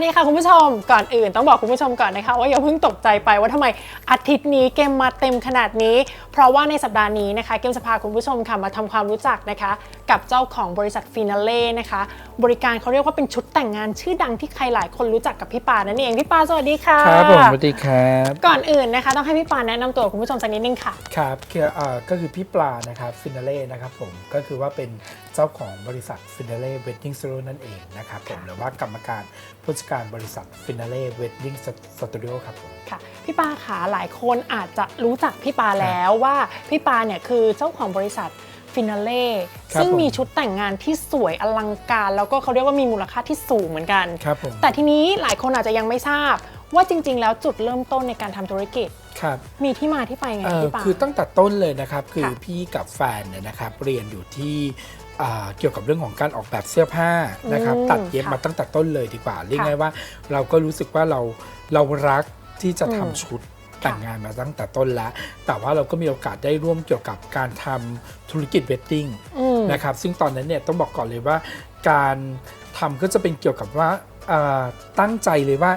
วัสดีค่ะคุณผู้ชมก่อนอื่นต้องบอกคุณผู้ชมก่อนนะคะว่าอย่าเพิ่งตกใจไปว่าทำไมอาทิตย์นี้เกมมาเต็มขนาดนี้ เพราะว่าในสัปดาห์นี้นะคะเกมจะพาคุณผู้ชมค่ะมาทำความรู้จักนะคะ กับเจ้าของบริษัทฟินาเล่นะคะ บริการเขาเรียกว่าเป็นชุดแต่งงานชื่อดังที่ใครหลายคนรู้จักกับพี่ปานั่นเองพี่ปาสวัสดีค่ะครับผมสวัสดีครับ ก่อนอื่นนะคะ ต้องให้พี่ปาแนะนำตัวคุณผู้ชมสักนิดนึงค่ะครับคือเอ่อก็คือพี่ปลานะครับฟินาเล่นะครับผมก็คือว่าเป็นเจ้าของบริษัทฟินาเล่เวดดิ้งสตูดิโอนั่นเองนะครับผมค่ะหรือว่ากรรมการผู้จัดการบริษัทฟินาเล่เวดดิ้งสตูดิโอครับผมค่ะพี่ปาขาหลายคนอาจจะรู้จักพี่ปาแล้วว่าพี่ปาเนี่ยคือเจ้าของบริษัท ฟินาเล่ครับซึ่งผม มีชุดแต่งงานที่สวยอลังการ แล้วก็เขาเรียกว่ามีมูลค่าที่สูงเหมือนกัน ครับผมแต่ทีนี้หลายคนอาจจะยังไม่ทราบ ว่าจริง ๆ แล้วจุดเริ่มต้นในการทำธุรกิจ ครับ มีที่มาที่ไปไงเอ่อพี่ปา คือตั้งแต่ต้นเลยนะครับ คือค่ะพี่กับแฟนเนี่ยนะครับเรียนอยู่ที่อ่าเกี่ยวกับเรื่องของการออกแบบเสื้อผ้านะครับอืมตัดเย็บค่ะมาตั้งแต่ต้นเลยดีกว่าเรียกค่ะง่ายว่าเราก็รู้สึกว่าเราเรารักที่จะทำอืมชุด แต่งงานมาตั้งแต่ต้นแล้ว แต่ว่าเราก็มีโอกาสได้ร่วมเกี่ยวกับการทำธุรกิจเวดดิ้งอืมนะครับ ซึ่งตอนนั้นเนี่ยต้องบอกก่อนเลยว่า การทำก็จะเป็นเกี่ยวกับว่าเอ่อตั้งใจเลยว่า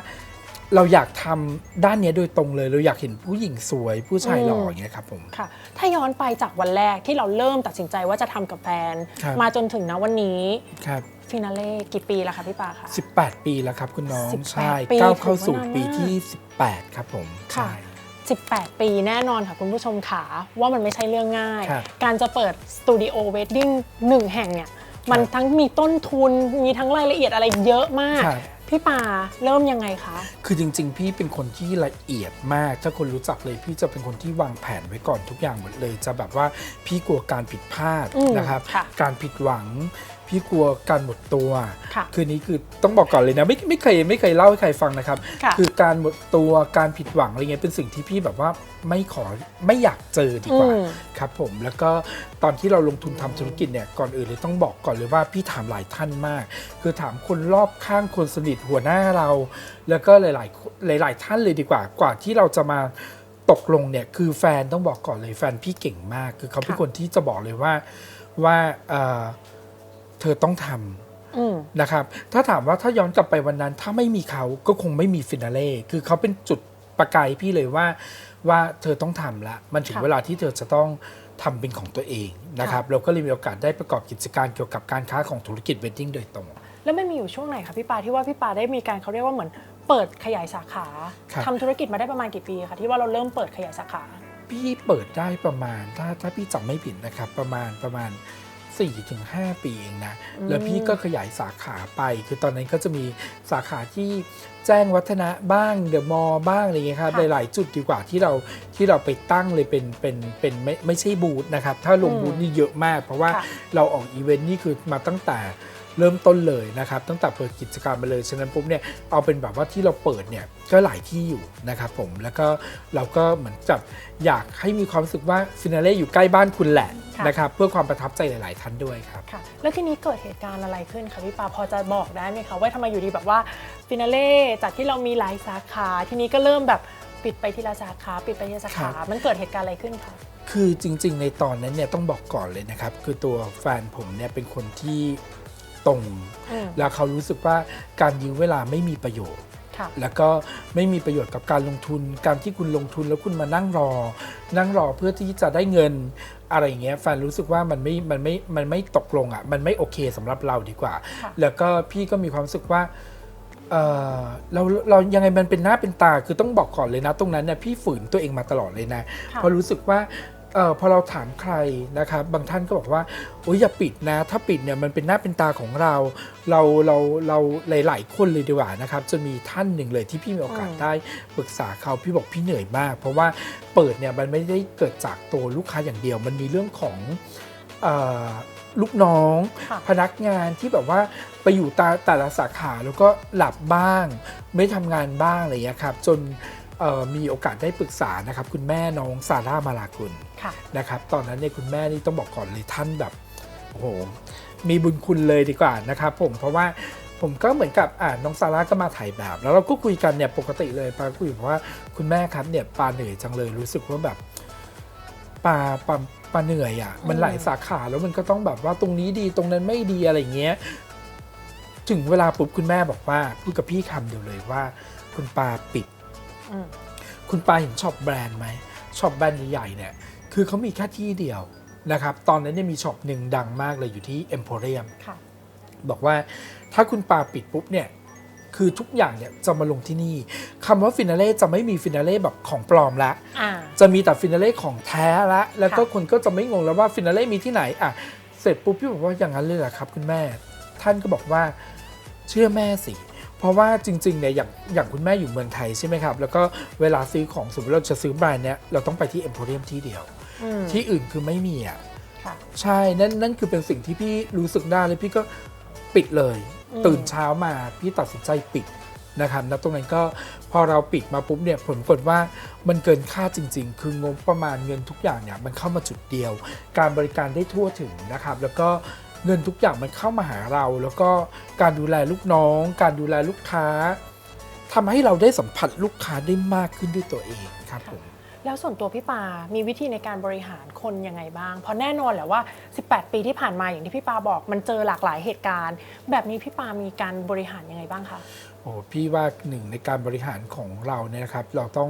เราอยากทำด้านเนี้ยโดยตรงเลย เราอยากเห็นผู้หญิงสวยผู้ชายหล่ออย่างเงี้ยครับผมค่ะ ถ้าย้อนไปจากวันแรกที่เราเริ่มตัดสินใจว่าจะทำกับแฟนครับมาจนถึงณวันนี้ครับฟินาเล่กี่ปีแล้วคะพี่ปาคะ18 ปีแล้วครับคุณน้อง18ใช่ปีก้าวเข้าสู่ถือว่านานปีที่มาก18 ครับผมค่ะใช่ 18 ปีแน่นอนค่ะคุณผู้ชมขาว่ามันไม่ใช่เรื่องง่าย ครับการจะเปิดสตูดิโอเวดดิ้งหนึ่งแห่งเนี่ย มันทั้งมีต้นทุนมีทั้งรายละเอียดอะไรเยอะมาก ครับ พี่ปาเริ่มยังไงคะ คือจริง ๆ พี่เป็นคนที่ละเอียดมาก ถ้าคนรู้จักเลยพี่จะเป็นคนที่วางแผนไว้ก่อนทุกอย่างหมดเลย จะแบบว่าพี่กลัวการผิดพลาดอืมนะครับ ค่ะการผิดหวัง พี่กลัวการหมดตัว ค่ะ คือนี้คือต้องบอกก่อนเลยนะไม่ไม่เคยไม่เคยเล่าให้ใครฟังนะครับค่ะอการหมดตัวการผิดหวังอะไรเงี้ยเป็นสิ่งที่พี่แบบว่าไม่ขอไม่อยากเจอดีกว่าอืม ครับผมแล้วก็ตอนที่เราลงทุนทำธุรกิจเนี่ยก่อนอื่นเลยต้องบอกก่อนเลยว่าพี่ถามหลายท่านมาก คือถามคนรอบข้างคนสนิทหัวหน้าเรา แล้วก็หลายๆหลาย ๆ ท่านเลยดีกว่ากว่าที่เราจะมาตกลงเนี่ยคือแฟนต้องบอกก่อนเลยแฟนพี่เก่งมาก คือเขาเป็นค่ะ คนที่จะบอกเลยว่าว่าเอ่อ เธอต้องทำอืมนะครับ ถ้าถามว่าถ้าย้อนกลับไปวันนั้น ถ้าไม่มีเขาก็คงไม่มีฟินาเล่คือเขาเป็นจุดประกายพี่เลยว่าว่าเธอต้องทำละมันถึงค่ะเวลาที่เธอจะต้องทำเป็นของตัวเองนะครับเราก็เลยมีโอกาสได้ประกอบกิจการเกี่ยวกับการค้าของธุรกิจเวดดิ้งโดยตรง แล้วมันมีอยู่ช่วงไหนคะพี่ปาที่ว่าพี่ปาได้มีการเขาเรียกว่าเหมือนเปิดขยายสาขาครับทำธุรกิจมาได้ประมาณกี่ปีคะที่ว่าเราเริ่มเปิดขยายสาขา พี่เปิดได้ประมาณถ้าถ้าพี่จำไม่ผิดนะครับประมาณประมาณ 4-5 ปีเองนะอืมแล้วพี่ก็ขยายสาขาไป คือตอนนั้นก็จะมีสาขาที่แจ้งวัฒนะบ้างเดอะมอลล์บ้างอะไรเงี้ยครับค่ะหลายๆจุดดีกว่าที่เราที่เราไปตั้งเลยเป็นเป็นเป็นไม่ไม่ใช่บูธนะครับ ถ้าลงอืมบูธนี่เยอะมาก เพราะว่าค่ะเราออกอีเวนต์นี่คือมาตั้งแต่เริ่มต้นเลยนะครับ ตั้งแต่เปิดกิจการมาเลย ฉะนั้นปุ๊บเนี่ยเอาเป็นแบบว่าที่เราเปิดเนี่ยก็หลายที่อยู่นะครับผมแล้วก็เราก็เหมือนกับอยากให้มีความรู้สึกว่าฟินาเล่อยู่ใกล้บ้านคุณแหละ ค่ะ นะครับเพื่อความประทับใจหลาย ๆ ท่านด้วยครับ ค่ะ แล้วทีนี้เกิดเหตุการณ์อะไรขึ้นคะพี่ปาพอจะบอกได้ไหมคะว่าทำไมอยู่ดีแบบว่าฟินาเล่จากที่เรามีหลายสาขาทีนี้ก็เริ่มแบบปิดไปทีละสาขาปิดไปทีละสาขา ครับ มันเกิดเหตุการณ์อะไรขึ้นคะ คือจริง ๆ ในตอนนั้นเนี่ยต้องบอกก่อนเลยนะครับ คือตัวแฟนผมเนี่ยเป็นคนที่ตรง อืมแล้วเขารู้สึกว่าการยื้อเวลาไม่มีประโยชน์ ค่ะค่ะแล้วก็ไม่มีประโยชน์กับการลงทุน การที่คุณลงทุนแล้วคุณมานั่งรอ นั่งรอเพื่อที่จะได้เงิน อะไรอย่างเงี้ยแฟนรู้สึกว่ามันไม่มันไม่มันไม่ตกลงอะมันไม่โอเคสำหรับเราดีกว่าค่ะแล้วก็พี่ก็มีความรู้สึกว่าเออเราเรายังไงมันเป็นหน้าเป็นตาคือต้องบอกก่อนเลยนะ ตรงนั้นเนี่ยพี่ฝืนตัวเองมาตลอดเลยนะค่ะเพราะรู้สึกว่า เออพอเราถามใครนะครับบางท่านก็บอกว่าโอ้ยอย่าปิดนะ ถ้าปิดเนี่ยมันเป็นหน้าเป็นตาของเรา เราเราเราหลาย ๆ คนเลยดีกว่านะครับจนมีท่านหนึ่งเลยที่พี่มีโอกาสอืมได้ปรึกษาเขาพี่บอกพี่เหนื่อยมาก เพราะว่าเปิดเนี่ยมันไม่ได้เกิดจากตัวลูกค้าอย่างเดียว มันมีเรื่องของเออลูกน้องค่ะพนักงานที่แบบว่าไปอยู่ตาแต่ละสาขาแล้วก็หลับบ้าง ไม่ทำงานบ้างอะไรอย่างเงี้ยครับจนเอ่อ มีโอกาสได้ปรึกษานะครับคุณแม่น้องซาร่ามาลากุลค่ะนะครับตอนนั้นเนี่ยคุณแม่นี่ต้องบอกก่อนเลยท่านแบบโอ้โหมีบุญคุณเลยดีกว่านะครับผมเพราะว่าผมก็เหมือนกับอ่าน้องซาร่าก็มาถ่ายแบบ แล้วเราก็คุยกันเนี่ยปกติเลยปาคุยบอกว่าคุณแม่ครับเนี่ยปาเหนื่อยจังเลยรู้สึกว่าแบบปาปาปาเหนื่อยอะ่ะมันหลายสาขาแล้วมันก็ต้องแบบว่าตรงนี้ดีตรงนั้นไม่ดีอะไรอย่างเงี้ยถึงเวลาปุ๊บคุณแม่บอกว่าพูดกับพี่คำเดียวเลยว่า คุณปาปิดอืม คุณปาเห็นช็อปแบรนด์ไหมช็อปแบรนด์ใหญ่ๆเนี่ยคือเขามีแค่ที่เดียวนะครับ ตอนนั้นเนี่ยมีช็อปหนึ่งดังมากเลยอยู่ที่เอ็มโพเรียมค่ะบอกว่าถ้าคุณปาปิดปุ๊บเนี่ยคือทุกอย่างเนี่ยจะมาลงที่นี่คำว่าฟินาเล่จะไม่มีฟินาเล่แบบของปลอมละอ่าจะมีแต่ฟินาเล่ของแท้ละ แล้วก็ค่ะคนก็จะไม่งงแล้วว่าฟินาเล่มีที่ไหนอะเสร็จปุ๊บพี่บอกว่าอย่างนั้นเลยเหรอครับ คุณแม่ ท่านก็บอกว่าเชื่อแม่สิ เพราะว่าจริงๆเนี่ยอย่างอย่างคุณแม่อยู่เมืองไทยใช่ไหมครับ แล้วก็เวลาซื้อของสมมติเราจะซื้อแบรนด์เนี้ยเราต้องไปที่เอ็มโพเรียมที่เดียวอืมที่อื่นคือไม่มีอะค่ะใช่นั่นนั่นคือเป็นสิ่งที่พี่รู้สึกได้เลยพี่ก็ปิดเลยอืมตื่นเช้ามาพี่ตัดสินใจปิดนะครับแล้วตรงนั้นก็พอเราปิดมาปุ๊บเนี่ยผลปรากฏว่ามันเกินค่าจริง ๆ คืองบประมาณเงินทุกอย่างเนี่ยมันเข้ามาจุดเดียว การบริการได้ทั่วถึงนะครับ แล้วก็ เงินทุกอย่างมันเข้ามาหาเรา แล้วก็การดูแลลูกน้อง การดูแลลูกค้าทำให้เราได้สัมผัสลูกค้าได้มากขึ้นด้วยตัวเองครับผมแล้วส่วนตัวพี่ปา มีวิธีในการบริหารคนยังไงบ้าง เพราะแน่นอนแหละว่า 18 ปีที่ผ่านมาอย่างที่พี่ปาบอก มันเจอหลากหลายเหตุการณ์ แบบนี้พี่ปา มีการบริหารยังไงบ้างคะ โอ้พี่ว่าหนึ่งในการบริหารของเราเนี่ยนะครับ เราต้อง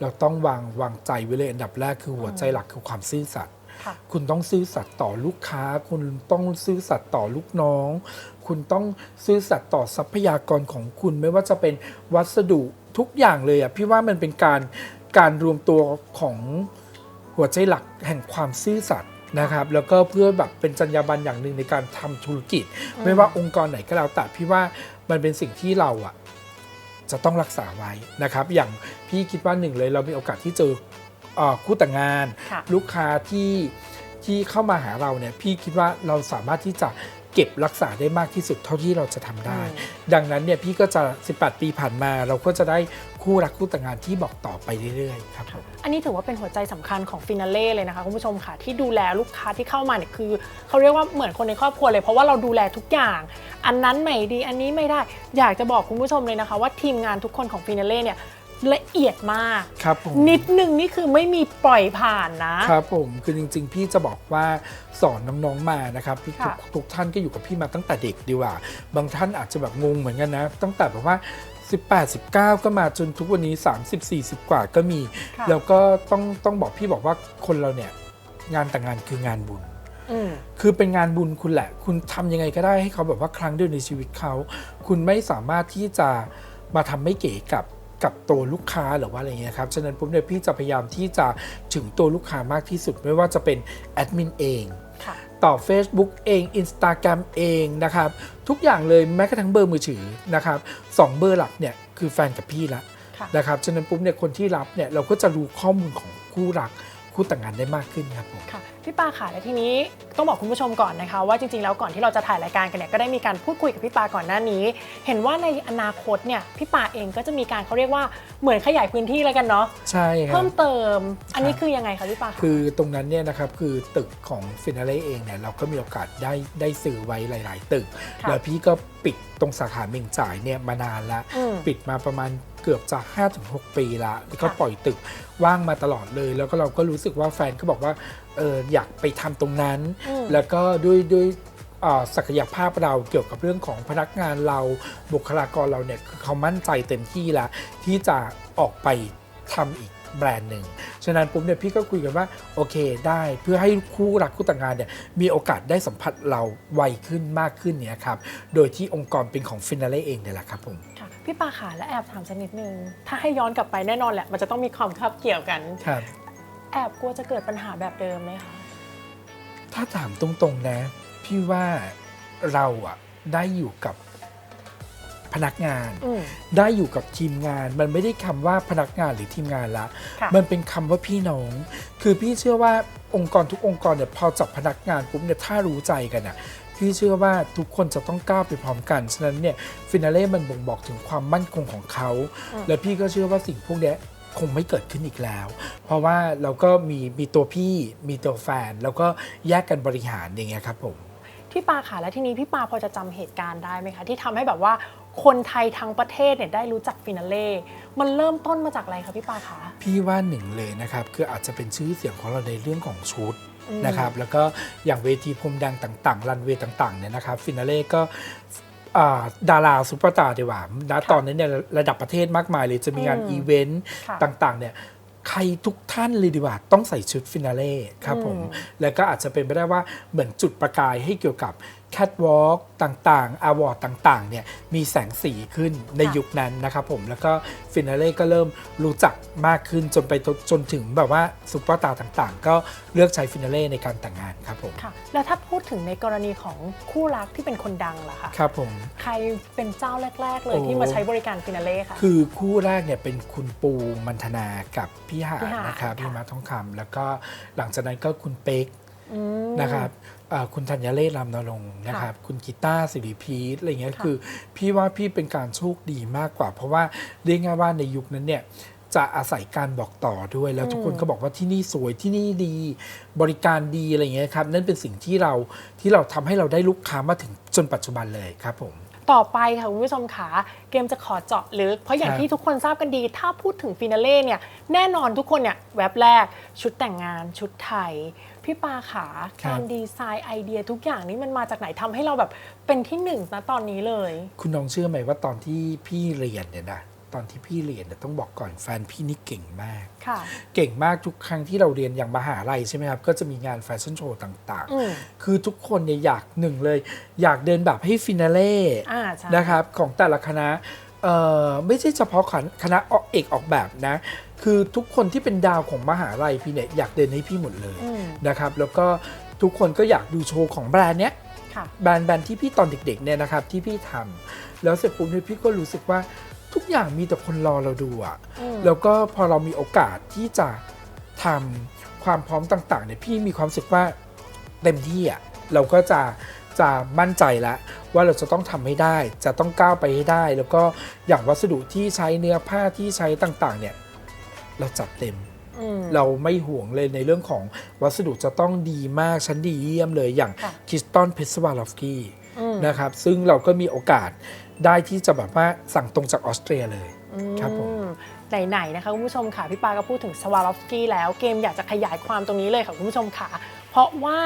เราต้องวางวางใจไว้เลยอันดับแรกคือหัวใจหลักคือความซื่อสัตย์ ค่ะคุณต้องซื่อสัตย์ต่อลูกค้า คุณต้องซื่อสัตย์ต่อลูกน้อง คุณต้องซื่อสัตย์ต่อทรัพยากรของคุณไม่ว่าจะเป็นวัสดุทุกอย่างเลยอะพี่ว่ามันเป็นการการรวมตัวของหัวใจหลักแห่งความซื่อสัตย์นะครับ แล้วก็เพื่อแบบเป็นจรรยาบรรณอย่างหนึ่งในการทำธุรกิจ ไม่ว่าองค์กรไหนก็แล้วแต่พี่ว่ามันเป็นสิ่งที่เราอะจะต้องรักษาไว้นะครับ อย่างพี่คิดว่าหนึ่งเลยเรามีโอกาสที่เจอเอ่อ คู่แต่งงานค่ะลูกค้าที่ที่เข้ามาหาเราเนี่ยพี่คิดว่าเราสามารถที่จะเก็บรักษาได้มากที่สุดเท่าที่เราจะทำได้อืมดังนั้นเนี่ยพี่ก็จะ 18 ปีผ่านมา เราก็จะได้คู่รักคู่แต่งงานที่บอกต่อไปเรื่อยๆครับผมอันนี้ถือว่าเป็นหัวใจสำคัญของฟินาเล่เลยนะคะคุณผู้ชมค่ะที่ดูแลลูกค้าที่เข้ามาเนี่ยคือเขาเรียกว่าเหมือนคนในครอบครัวเลยเพราะว่าเราดูแลทุกอย่าง อันนั้นไม่ดีอันนี้ไม่ได้ อยากจะบอกคุณผู้ชมเลยนะคะ ว่าทีมงานทุกคนของฟินาเล่เนี่ย ละเอียดมาก ครับผมนิดนึงนี่คือไม่มีปล่อยผ่านนะ ครับผมคือจริง ๆ พี่จะบอกว่าสอนน้องๆมานะครับทุกค่ะ ทุกท่านก็อยู่กับพี่มาตั้งแต่เด็กดีกว่า บางท่านอาจจะแบบงงเหมือนกันนะ ตั้งแต่แบบว่า 18 19 ก็มาจนทุกวันนี้ 30 40 กว่าก็มี ค่ะแล้วก็ต้องต้องบอกพี่บอกว่าคนเราเนี่ยงานแต่งงานคืองานบุญ อืม คือเป็นงานบุญคุณแหละ คุณทำยังไงก็ได้ให้เขาแบบว่าครั้งเดียวในชีวิตเขา คุณไม่สามารถที่จะมาทำไม่เก๋กับ กับตัวลูกค้าหรือว่าอะไรเงี้ยครับ ฉะนั้นปุ๊บเนี่ยพี่จะพยายามที่จะถึงตัวลูกค้ามากที่สุดไม่ว่าจะเป็นแอดมินเองค่ะต่อ Facebook เอง Instagram เองนะครับ ทุกอย่างเลยแม้กระทั่งเบอร์มือถือนะครับสองเบอร์หลักเนี่ยคือแฟนกับพี่ละค่ะนะครับฉะนั้นปุ๊บเนี่ยคนที่รับเนี่ยเราก็จะรู้ข้อมูลของคู่รัก คู่แต่งงานได้มากขึ้นครับผม ค่ะพี่ปาค่ะและทีนี้ต้องบอกคุณผู้ชมก่อนนะคะ ว่าจริงๆแล้วก่อนที่เราจะถ่ายรายการกันเนี่ยก็ได้มีการพูดคุยกับพี่ปาก่อนหน้านี้ เห็นว่าในอนาคตเนี่ยพี่ปาเองก็จะมีการเขาเรียกว่าเหมือนขยายพื้นที่แล้วกันเนาะใช่ครัเพิ่บ มเติม อันนี้ครับคือยังไงคะพี่ปาคะคือตรงนั้นเนี่ยนะครับคือตึกของฟินาเล่เองเนี่ยเราก็มีโอกาสได้ได้ซื้อไว้หลาย ๆ ตึก ค่ะแล้วพี่ก็ ปิดตรงสาขาเมงจ่ายเนี่ยมานานละ อืม ปิดมาประมาณเกือบจะ5-6 ปีละแล้วก็ค่ะ ปล่อยตึกว่างมาตลอดเลย แล้วก็เราก็รู้สึกว่าแฟนก็บอกว่าเอออยากไปทำตรงนั้น อืม แล้วก็ด้วยด้วยเอ่อศักยภาพเราเกี่ยวกับเรื่องของพนักงานเราบุคลากรเราเนี่ยคือเขามั่นใจเต็มที่แล้วที่จะออกไปทำอีก แบรนด์หนึ่ง ฉะนั้นปุ๊บเนี่ยพี่ก็คุยกันว่าโอเคได้เพื่อให้คู่รักคู่แต่างงานเนี่ยมีโอกาสได้สัมผัสเราไวขึ้นมากขึ้นเนี่ยครับ โดยที่องค์กรเป็นของฟินาเล่เองเนี่ยแหละครับผมค่ะพี่ปาขาและแอบถามสักนิดนึง ถ้าให้ย้อนกลับไปแน่นอนแหละ มันจะต้องมีความคาบเกี่ยวกันครับแอบกลัวจะเกิดปัญหาแบบเดิมไหมคะถ้าถามตรงๆนะ พี่ว่าเราอะได้อยู่กับ พนักงานอืมได้อยู่กับทีมงาน มันไม่ได้คำว่าพนักงานหรือทีมงานละ ค่ะ มันเป็นคำว่าพี่น้อง คือพี่เชื่อว่าองค์กรทุกองค์กรเนี่ยพอจับพนักงานปุ๊บเนี่ยถ้ารู้ใจกันอะพี่เชื่อว่าทุกคนจะต้องก้าวไปพร้อมกัน ฉะนั้นเนี่ยฟินาเล่มันบ่งบอกถึงความมั่นคงของเขา และพี่ก็เชื่อว่าสิ่งพวกเนี้ยคงไม่เกิดขึ้นอีกแล้ว เพราะว่าเราก็มีมีตัวพี่มีตัวแฟน แล้วก็แยกกันบริหารอย่างเงี้ยครับผม พี่ปาขาและทีนี้พี่ปาพอจะจำเหตุการณ์ได้ไหมคะ ที่ทำให้แบบว่า คนไทยทั้งประเทศเนี่ยได้รู้จักฟินาเล่มันเริ่มต้นมาจากอะไรคะพี่ปาขาพี่ว่าหนึ่งเลยนะครับคืออาจจะเป็นชื่อเสียงของเราในเรื่องของชุดอืมนะครับแล้วก็อย่างเวทีพรมแดงต่างๆ รันเวย์ต่างๆเนี่ยนะครับฟินาเล่ก็อ่าดาราซุปเปอร์สตาร์ดีกว่าณตอนนี้เนี่ยระดับประเทศมากมายเลยจะมีงานอืมอีเวนต์ค่ะต่างๆเนี่ยใครทุกท่านเลยดีกว่า ต้องใส่ชุดฟินาเล่ครับผมอืมแล้วก็อาจจะเป็นไปได้ว่าเหมือนจุดประกายให้เกี่ยวกับ แคทวอล์กต่างๆอวอร์ดต่างๆเนี่ยมีแสงสีขึ้นในยุคนั้นนะครับผมแล้วก็ฟินาเล่ก็เริ่มรู้จักมากขึ้นจนไปจนถึงแบบว่าซุปเปอร์สตาร์ต่างๆ ก็เลือกใช้ฟินาเล่ในการแต่งงานครับผมค่ะแล้วถ้าพูดถึงในกรณีของคู่รักที่เป็นคนดังล่ะคะครับผมใครเป็นเจ้าแรก ๆ เลยโอ้ที่มาใช้บริการฟินาเล่ค่ะคือคู่แรกเนี่ยเป็นคุณปูมันธนากับพี่หาพี่ดหาดนะครับค่ะพี่มาทองคำแล้วก็หลังจากนั้นก็คุณเป๊กอืม นะครับเอ่อคุณธัญเลศรำนรงค์นะครับ คุณกีตาร์สิริพีทอะไรเงี้ยค่ะคือ พี่ว่าพี่เป็นการโชคดีมากกว่า เพราะว่าเรียกง่ายว่าในยุคนั้นเนี่ยจะอาศัยการบอกต่อด้วยแล้วทุกคนก็บอกว่าที่นี่สวยที่นี่ดี บริการดีอะไรเงี้ยครับนั่นเป็นสิ่งที่เราที่เราทำให้เราได้ลูกค้ามาถึงจนปัจจุบันเลยครับผมต่อไปค่ะคุณผู้ชมขาเกมจะขอเจาะลึก เพราะอย่างครับที่ทุกคนทราบกันดี ถ้าพูดถึงฟินาเล่เนี่ยแน่นอนทุกคนเนี่ยแว็บแรกชุดแต่งงานชุดไทย พี่ปาขาการดีไซน์ไอเดียทุกอย่างนี้มันมาจากไหนทำให้เราแบบเป็นที่หนึ่งนะตอนนี้เลย คุณน้องเชื่อไหมว่าตอนที่พี่เรียนเนี่ยนะตอนที่พี่เรียนเนี่ยต้องบอกก่อนแฟนพี่นี่เก่งมาก ค่ะ เก่งมากทุกครั้งที่เราเรียนอย่างมหาลัยใช่ไหมครับ ก็จะมีงานแฟชั่นโชว์ต่างอืมๆ คือทุกคนเนี่ยอยากหนึ่งเลย อยากเดินแบบให้ฟินาเล่ อ่าใช่ นะครับของแต่ละคณะเอ่อไม่ใช่เฉพาะคณะออกเอกออกแบบนะ คือทุกคนที่เป็นดาวของมหาลัยพี่เนี่ยอยากเดินให้พี่หมดเลยอืมนะครับแล้วก็ทุกคนก็อยากดูโชว์ของแบรนด์เนี้ยค่ะแบรนด์แบรนด์ที่พี่ตอนเด็กๆเนี่ยนะครับที่พี่ทำแล้วเสร็จปุ๊บเนี่ยพี่ก็รู้สึกว่าทุกอย่างมีแต่คนรอเราดูอะอืมแล้วก็พอเรามีโอกาสที่จะทำความพร้อมต่างๆเนี่ยพี่มีความรู้สึกว่าเต็มที่อะเราก็จะจะมั่นใจแล้วว่าเราจะต้องทำให้ได้ จะต้องก้าวไปให้ได้ แล้วก็อย่างวัสดุที่ใช้เนื้อผ้าที่ใช้ต่างๆเนี่ย เราจัดเต็มอืมเราไม่ห่วงเลยในเรื่องของวัสดุจะต้องดีมากชั้นดีเยี่ยมเลยอย่างค่ะคิสตันเพสวาลอฟกี้อืมนะครับ ซึ่งเราก็มีโอกาสได้ที่จะแบบว่าสั่งตรงจากออสเตรียเลยครับผมอืมไหนๆนะคะคุณผู้ชมค่ะพี่ปาก็พูดถึงสวาลอฟสกี้แล้วเกมอยากจะขยายความตรงนี้เลยค่ะคุณผู้ชมค่ะ เพราะว่า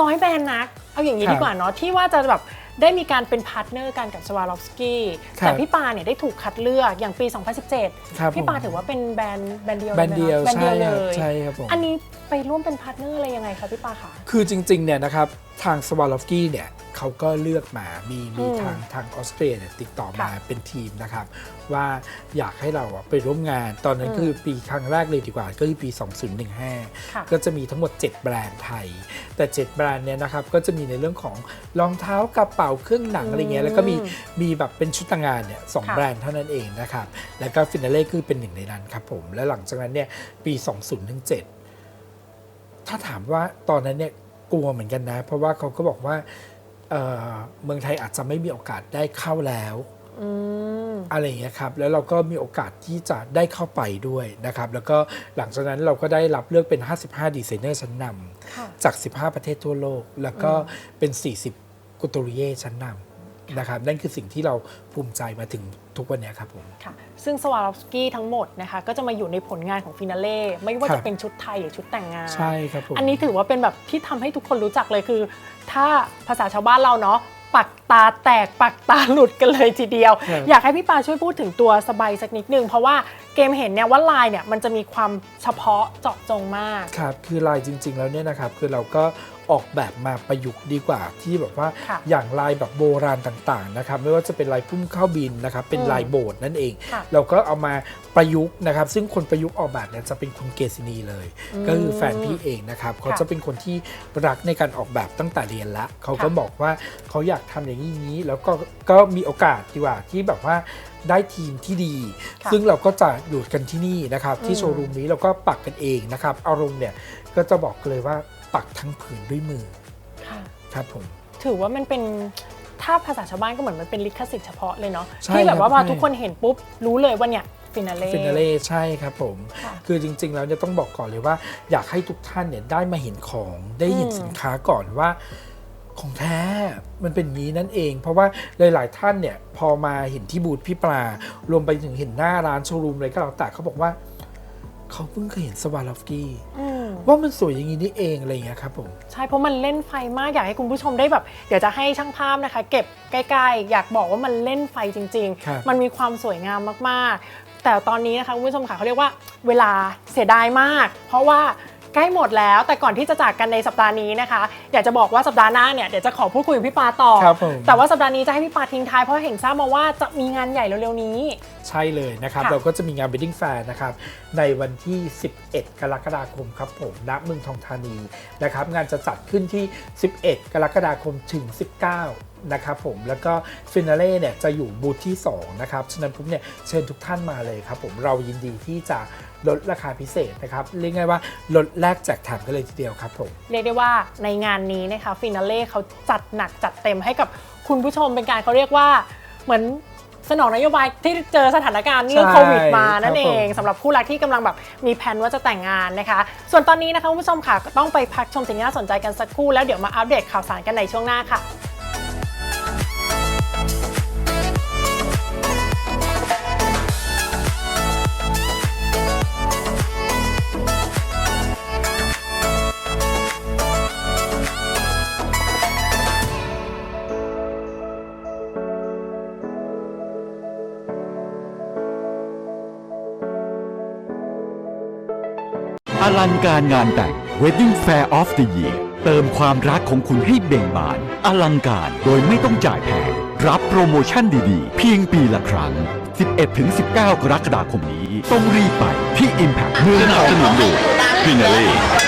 น้อยแบรนด์นัก เอาอย่างนี้ครับดีกว่าเนาะที่ว่าจะแบบ ได้มีการเป็นพาร์ทเนอร์กันกับสวาลอฟสกี้ครับแต่พี่ปาเนี่ยได้ถูกคัดเลือกอย่างปี2017ครับพี่ปาผม ถือว่าเป็นแบรนด์แบรนด์เดียวแบรนด์เดียวลไหมคะแบรนด์ใช่เดียวครับเลยใช่ครับผม อันนี้ไปร่วมเป็นพาร์ทเนอร์อะไรยังไงคะพี่ปาคะ คือจริงๆเนี่ยนะครับ ทางสวาลอฟกี้เนี่ยเขาก็เลือกมา มีมีอืมทางทางออสเตรียเนี่ยติดต่อมาค่ะเป็นทีมนะครับ ว่าอยากให้เราอะไปร่วมงาน ตอนนั้นอืมคือปีครั้งแรกเลยดีกว่า ก็คือปีค่ะ2015 ก็จะมีทั้งหมด 7 แบรนด์ไทย แต่ 7 แบรนด์เนี่ยนะครับ ก็จะมีในเรื่องของรองเท้ากระเป๋าเครื่องหนังอะไรเงี้ย แล้วก็มีมีแบบเป็นชุดแต่งงานเนี่ยสองค่ะแบรนด์เท่านั้นเองนะครับ แล้วก็ฟินาเล่คือเป็นหนึ่งในนั้นครับผม และหลังจากนั้นเนี่ยปี 2017 ถ้าถามว่าตอนนั้นเนี่ย กลัวเหมือนกันนะ เพราะว่าเขาก็บอกว่าเอ่อเมืองไทยอาจจะไม่มีโอกาสได้เข้าแล้วอืมอะไรอย่างเงี้ยครับแล้วเราก็มีโอกาสที่จะได้เข้าไปด้วยนะครับแล้วก็หลังจากนั้นเราก็ได้รับเลือกเป็น 55 ดีไซเนอร์ชั้นนค่ะำจาก 15 ประเทศทั่วโลก แล้วก็เป็น 40 กุตริเย่ชั้นน นะครับนั่นคือสิ่งที่เราภูมิใจมาถึงทุกวันเนี้ยครับผมค่ะซึ่งสวา r อฟสกี้ทั้งหมดนะคะก็จะมาอยู่ในผลงานของฟินาเล่ไม่ว่าครัจะบเป็นชุดไทยหรือชุดแต่งงานใช่ครับผมอันนี้ถือว่าเป็นแบบที่ทำให้ทุกคนรู้จักเลยคือ ถ้าภาษาชาวบ้านเราเนาะปักตาแตกปักตาหลุดกันเลยทีเดียวครับอยากให้พี่ปาช่วยพูดถึงตัวสบายสักนิดนึง เพราะว่าเกมเห็นเนี่ยว่าลายเนี่ยมันจะมีความเฉพาะเจาะจงมากครับคือลายจริง ๆ แล้วเนี่ยนะครับคือเราก็ ออกแบบมาประยุกต์ดีกว่าที่แบบว่าค่ะอย่างลายแบบโบราณต่างๆนะครับไม่ว่าจะเป็นลายพุ่มข้าวบินนะครับเป็นอืมลายโบสถ์นั่นเอง ค่ะ เราก็เอามาประยุกต์นะครับ ซึ่งคนประยุกต์ออกแบบเนี่ยจะเป็นคุณเกษินีเลยอืมก็คือแฟนพี่เองนะครับเขาค่ะจะเป็นคนที่รักในการออกแบบตั้งแต่เรียนละเขาก็ค่ะบอกว่าเขาอยากทำอย่างนี้อย่างนี้ แล้วก็ก็มีโอกาสดีกว่าที่แบบว่าได้ทีมที่ดี ค่ะซึ่งเราก็จะอยู่กันที่นี่นะครับ ที่อืม โชว์รูมนี้เราก็ปักกันเองนะครับ อารมณ์เนี่ยก็จะบอกเลยว่า ปักทั้งผืนด้วยมือค่ะ ครับผม ถือว่ามันเป็นถ้าภาษาชาวบ้านก็เหมือนมันเป็นลิขสิทธิ์เฉพาะเลยเนาะใช่ที่แบบว่าคพรัอบทุกคนเห็นปุ๊บรู้เลยว่าเนี่ยฟินาเล่ ฟินาเล่ใช่ครับผม ค่ะคือจริงๆ แล้วเนี่ยต้องบอกก่อนเลยว่า อยากให้ทุกท่านเนี่ยได้มาเห็นของได้เห็นอืม สินค้าก่อนว่า ของแท้มันเป็นอย่างนี้นั่นเอง เพราะว่าหลายๆท่านเนี่ยพอมาเห็นที่บูธพี่ปลารวมไปถึงเห็นหน้าร้านโชว์รูมอะไรก็แล้วแต่เขาบอกว่า เขาเพิ่งเคยเห็นสวาลอฟสกี้อืมว่ามันสวยอย่างนี้นี่เองอะไรอย่างเงี้ยครับผมใช่เพราะมันเล่นไฟมากอยากให้คุณผู้ชมได้แบบเดี๋ยวจะให้ช่างภาพนะคะ เก็บใกล้ๆ อยากบอกว่ามันเล่นไฟจริงครับๆมันมีความสวยงามมากๆ แต่ตอนนี้นะคะคุณผู้ชมค่ะเขาเรียกว่าเวลาเสียดายมาก เพราะว่า ใกล้หมดแล้ว แต่ก่อนที่จะจากกันในสัปดาห์นี้นะคะ อยากจะบอกว่าสัปดาห์หน้าเนี่ยเดี๋ยวจะขอพูดคุยกับพี่ปาต่อ ครับผม แต่ว่าสัปดาห์นี้จะให้พี่ปาทิ้งท้ายเพราะเห็นทราบมาว่าจะมีงานใหญ่เร็วๆนี้ ใช่เลยนะครับ ค่ะ เราก็จะมีงาน Wedding Fair นะครับ ในวันที่ 11 กรกฎาคมครับผมณเมืองทองธานีนะครับ งานจะจัดขึ้นที่ 11 กรกฎาคมถึง 19 นะครับผม แล้วก็ฟินาเล่เนี่ยจะอยู่บูธที่ 2 นะครับ ฉะนั้นผมเนี่ยเชิญทุกท่านมาเลยครับผม เรายินดีที่จะ ลดราคาพิเศษนะครับเรียกง่ายว่าลดแลกแจกแถมกันเลยทีเดียวครับผมเรียกได้ว่าในงานนี้นะคะฟินาเล่เขาจัดหนักจัดเต็มให้กับคุณผู้ชมเป็นการเขาเรียกว่าเหมือนสนองนโยบายที่เจอสถานการณ์เรื่องใช่โควิดมานั่นครับเองผมสำหรับคู่รักที่กำลังแบบมีแผนว่าจะแต่งงานนะคะ ส่วนตอนนี้นะคะคุณผู้ชมค่ะก็ต้องไปพักชมสิ่งที่น่าสนใจกันสักครู่แล้วเดี๋ยวมาอัปเดตข่าวสารกันในช่วงหน้าค่ะ ลังการงานแต่ง Wedding Fair of the Year เติมความรักของคุณให้เบ่งบาน อลังการโดยไม่ต้องจ่ายแพง รับโปรโมชั่นดีๆ เพียงปีละครั้ง 11-19 กรกฎาคมนี้ ต้องรีบไปที่ Impact เมืองสนับสนุนดูฟินาเล่